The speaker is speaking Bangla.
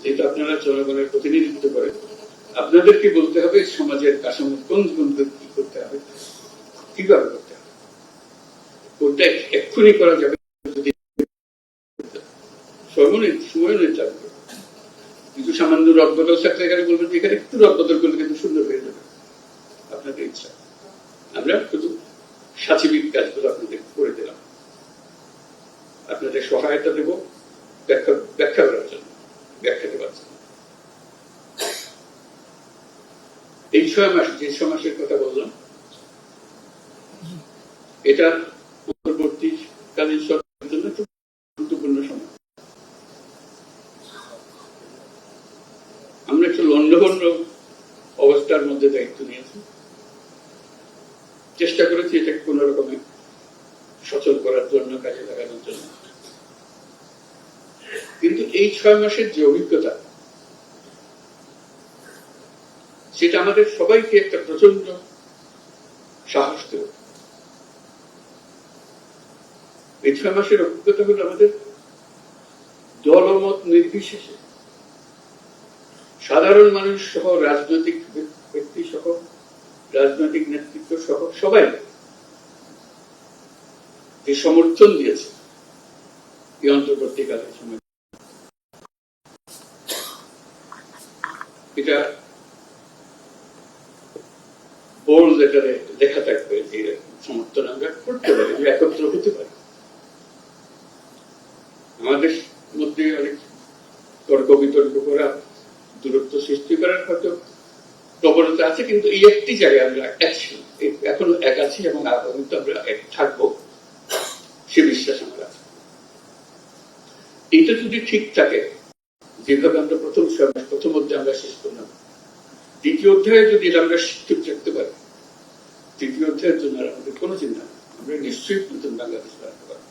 যেহেতু আপনারা জনগণের প্রতিনিধিত্ব করেন, আপনাদেরকে বলতে হবে সমাজের কাঠামো কোন কোনকে কি করতে হবে, কীভাবে করতে হবে। কোনটা এক্ষুনি করা যাবে, যদি নির্ধারণ করবে কিছু সামান্য রদবদল থাকলে এখানে বলবেন যে এখানে একটু রদবদল করলে কিন্তু সুন্দর হয়ে যাবে। আপনাদের ইচ্ছা। আমরা শুধু সাচিবিক কাজগুলো আপনাদের করে দিলাম। আপনাদের সহায়তা দেব, ব্যাখ্যা ব্যাখ্যা করার জন্য। ব্যাখ্যা দেওয়ার এই ছয় মাস, যে ছয় মাসের কথা বললাম এটা পরবর্তীকালীন সরকারের জন্য গুরুত্বপূর্ণ সময়। আমরা একটু লন্ডভন্ড অবস্থার মধ্যে দায়িত্ব নিয়েছি। চেষ্টা করেছি এটাকে কোন রকমে সচল করার জন্য কাজে জন্য কিন্তু এই ছয় মাসের যে অভিজ্ঞতা, সেটা আমাদের সবাইকে একটা প্রচণ্ড সাহস দেব। এই ছয় মাসের অভিজ্ঞতা হলো আমাদের দলমত নির্বিশেষে সাধারণ মানুষ সহ, রাজনৈতিক ব্যক্তি সহ, রাজনৈতিক নেতৃত্ব সহ সবাই যে সমর্থন দিয়েছে এই অন্তর্বর্তীকালীন সময়। এটা বোল্ড লেটারে লেখা থাকবে যে সমর্থন আমরা করতে পারি যে একত্র হতে পারি। আমাদের মধ্যে অনেক তর্ক বিতর্ক করা, দূরত্ব সৃষ্টি করার হয়তো প্রবণতা আছে, কিন্তু এই একটি জায়গায় আমরা এক এখনও এক আছি এবং আগামীতে আমরা এক থাকব, সে বিশ্বাস আমার আছে। এইটা যদি ঠিক থাকে যেভাবে আমরা প্রথম প্রথম অধ্যায়ে আমরা শেষ করলাম। দ্বিতীয় অধ্যায়ে যদি এটা আমরা শিক্ষিত রাখতে পারি, তৃতীয় অধ্যায়ের জন্য আমাদের কোনো চিন্তা আমরা নিশ্চয়ই নতুন বাংলাদেশ বানাতে পারব।